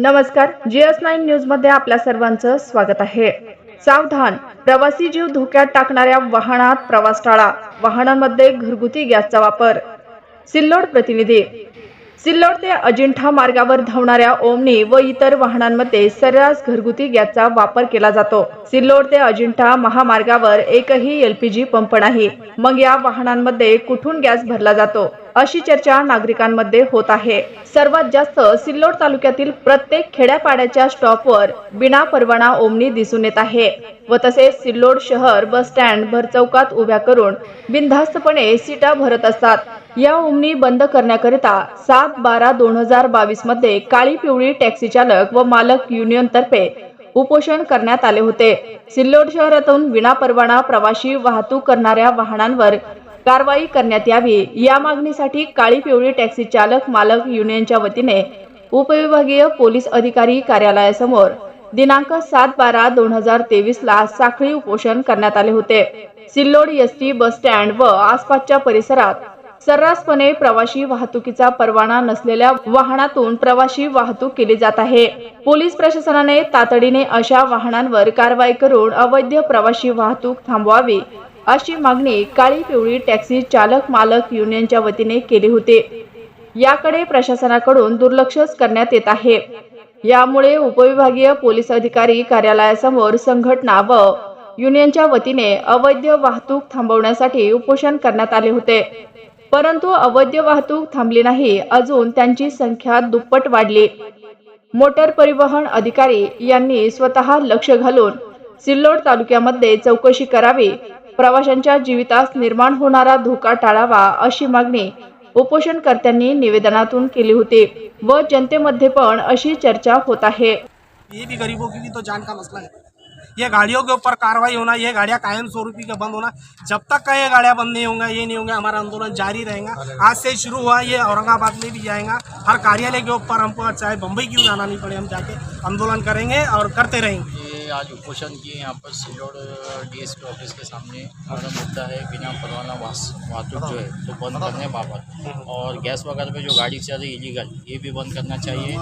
नमस्कार GS nine न्यूजमध्ये आपल्या सर्वांचं स्वागत आहे. सावधान प्रवासी जीव धोक्यात टाकणाऱ्या वाहनात प्रवास टाळा. वाहनांमध्ये घरगुती गॅसचा वापर. सिल्लोड प्रतिनिधी सिल्लोड ते अजिंठा मार्गावर धावणाऱ्या ओमनी व इतर वाहनांमध्ये सर्रास घरगुती गॅसचा वापर केला जातो. सिल्लोड ते अजिंठा महामार्गावर एकही एलपीजी पंप नाही. मग या वाहनांमध्ये कुठून गॅस भरला जातो? अशी चर्चा नागरिकांमध्ये होत आहे. सर्वात जास्त सिल्लोड तालुक्यातील प्रत्येक खेड्यापाड्याच्या स्टॉपवर बिना परवाना ओमनी दिसून येत आहे व तसेच सिल्लोड शहर बस स्टँड भरचौकात उभ्या करून बिनधास्तपणे सीटा भरत असतात. या उमणी बंद करण्याकरिता सात बारा दोन हजार बावीसमध्ये काळी पिवळी टॅक्सी चालक व मालक युनियन तर्फे उपोषण करण्यात आले होते. सिल्लोड शहरातून विनापरवाना प्रवाशी वाहतूक करणाऱ्या वाहनांवर कारवाई करण्यात यावी. या मागणीसाठी काळी पिवळी टॅक्सी चालक मालक युनियनच्या वतीने उपविभागीय पोलीस अधिकारी कार्यालयासमोर दिनांक सात बारा दोन हजार तेवीस ला साखळी उपोषण करण्यात आले होते. सिल्लोड एसटी बस स्टँड व आसपासच्या परिसरात सर्रासपणे प्रवाशी वाहतुकीचा परवाना नसलेल्या वाहनातून प्रवासी वाहतूक केली जात आहे. पोलीस प्रशासनाने तातडीने अशा वाहनांवर कारवाई करून अवैध प्रवासी वाहतूक थांबवावी अशी मागणी काळी पिवळी टॅक्सी चालक मालक युनियनच्या वतीने केली होती. याकडे प्रशासनाकडून दुर्लक्षच करण्यात येत आहे. यामुळे उपविभागीय पोलीस अधिकारी कार्यालयासमोर संघटना व युनियनच्या वतीने अवैध वाहतूक थांबवण्यासाठी उपोषण करण्यात आले होते. परंतु अवैध वाहतूक थांबली नाही. अजून त्यांची संख्या दुप्पट वाढली. मोटर परिवहन अधिकारी यांनी स्वतः लक्ष घालून सिल्लोड तालुक्यामध्ये चौकशी करावी प्रवाशांच्या जीवितास निर्माण होणारा धोका टाळावा अशी मागणी उपोषणकर्त्यांनी निवेदनातून केली होती व जनतेमध्ये पण अशी चर्चा होत आहे. ये भी गरीबों की भी तो जान का मसला है। ये गाड़ियों के ऊपर कार्रवाई होना ये गाड़ियाँ कायम स्वरूपी का बंद होना। जब तक का ये गाड़ियाँ बंद नहीं होंगे ये नहीं होंगे हमारा आंदोलन जारी रहेगा। आज से शुरू हुआ ये औरंगाबाद में भी जाएगा। हर कार्यालय के ऊपर हमको चाहे बम्बई क्यों जाना नहीं पड़े हम जाके आंदोलन करेंगे और करते रहेंगे। आज उपोषण किए यहाँ पर सिल्लोड डीएसपी ऑफ़िस के सामने हमारा मुद्दा है बिना परवाना वाहतूक जो है तो बंद करने बाबत। और गैस वगैरह पे जो गाड़ी चल रही इलीगल ये भी बंद करना चाहिए।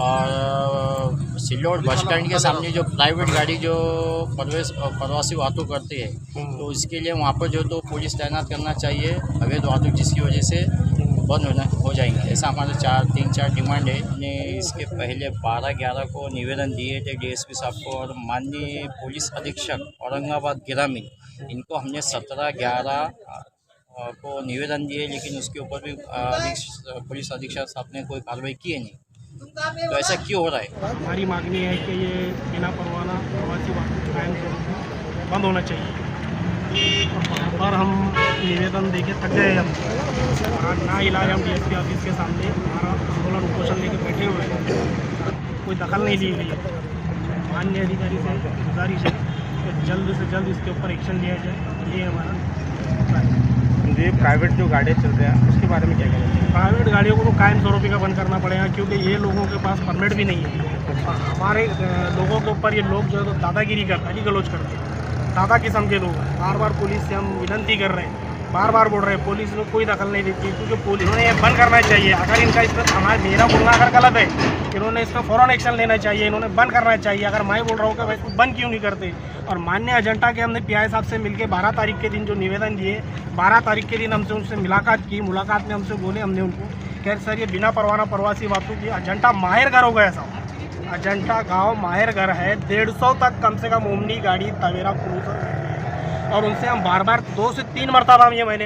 और सिल्लोड बस स्टैंड के सामने जो प्राइवेट गाड़ी जो प्रवेश प्रवासी वाहतूक करती है तो इसके लिए वहाँ पर जो तो पुलिस तैनात करना चाहिए, अवैध वाहतूक जिसकी वजह से बंद होना हो जाएँगे। ऐसा हमारे चार, तीन, चार डिमांड है। हमने इसके पहले बारह, ग्यारह को निवेदन दिए थे डीएसपी साहब को और माननीय पुलिस अधीक्षक औरंगाबाद ग्रामीण, इनको हमने सत्रह, ग्यारह को निवेदन दिए, लेकिन उसके ऊपर भी पुलिस अधीक्षक साहब ने कोई कार्रवाई की है नहीं। तो ऐसा क्यों हो रहा है? हमारी मांगनी है कि ये बिना परवाना प्रवासी बंद होना चाहिए। बार हम निवेदन दे के थक गए हम ना इलाज हम डीएसपी ऑफ़िस के सामने हमारा आंदोलन उपोषण लेके बैठे हुए हैं। कोई दखल नहीं ली गई है मान्य अधिकारी से गुजारिश है कि जल्द से जल्द इसके ऊपर एक्शन लिया जाए। ये हमारा ये प्राइवेट जो गाड़ियाँ चल रहे हैं उसके बारे में क्या कहना चाहिए प्राइवेट गाड़ियों को तो कायम स्वरूपी का बंद करना पड़ेगा क्योंकि ये लोगों के पास परमिट भी नहीं है। हमारे लोगों के ऊपर ये लोग जो है तो दादागिरी करते गाली गलोच करते हैं। दादा किस्म के लोग बार बार पुलिस से हम विनती कर रहे हैं। बार बार बोल रहे हैं, पुलिस में कोई दखल नहीं देती। क्योंकि पुलिस, इन्होंने ये बंद करना चाहिए। अगर इनका इस पर, हमारा मेरा बोलना अगर गलत है, इन्होंने इस पर फ़ौरन एक्शन लेना चाहिए। इन्होंने बंद करना चाहिए। अगर मैं बोल रहा हूँ कि भाई इसको बंद क्यों नहीं करते? और मान्य एजेंटा के हमने पीआई साहब से मिलकर बारह तारीख के दिन जो निवेदन दिए, बारह तारीख के दिन हमसे उनसे मुलाकात की, मुलाकात में हमसे बोले हमने उनको कह सर, ये बिना परवाना प्रवासी वापसी की अजंटा माहिर घर हो अजंटा गाँव माहिर घर है। डेढ़ सौ तक कम से कम उमनी गाड़ी तवेरा क्रूजर और उनसे हम बार बार दो से तीन मरतबा हम ये मैंने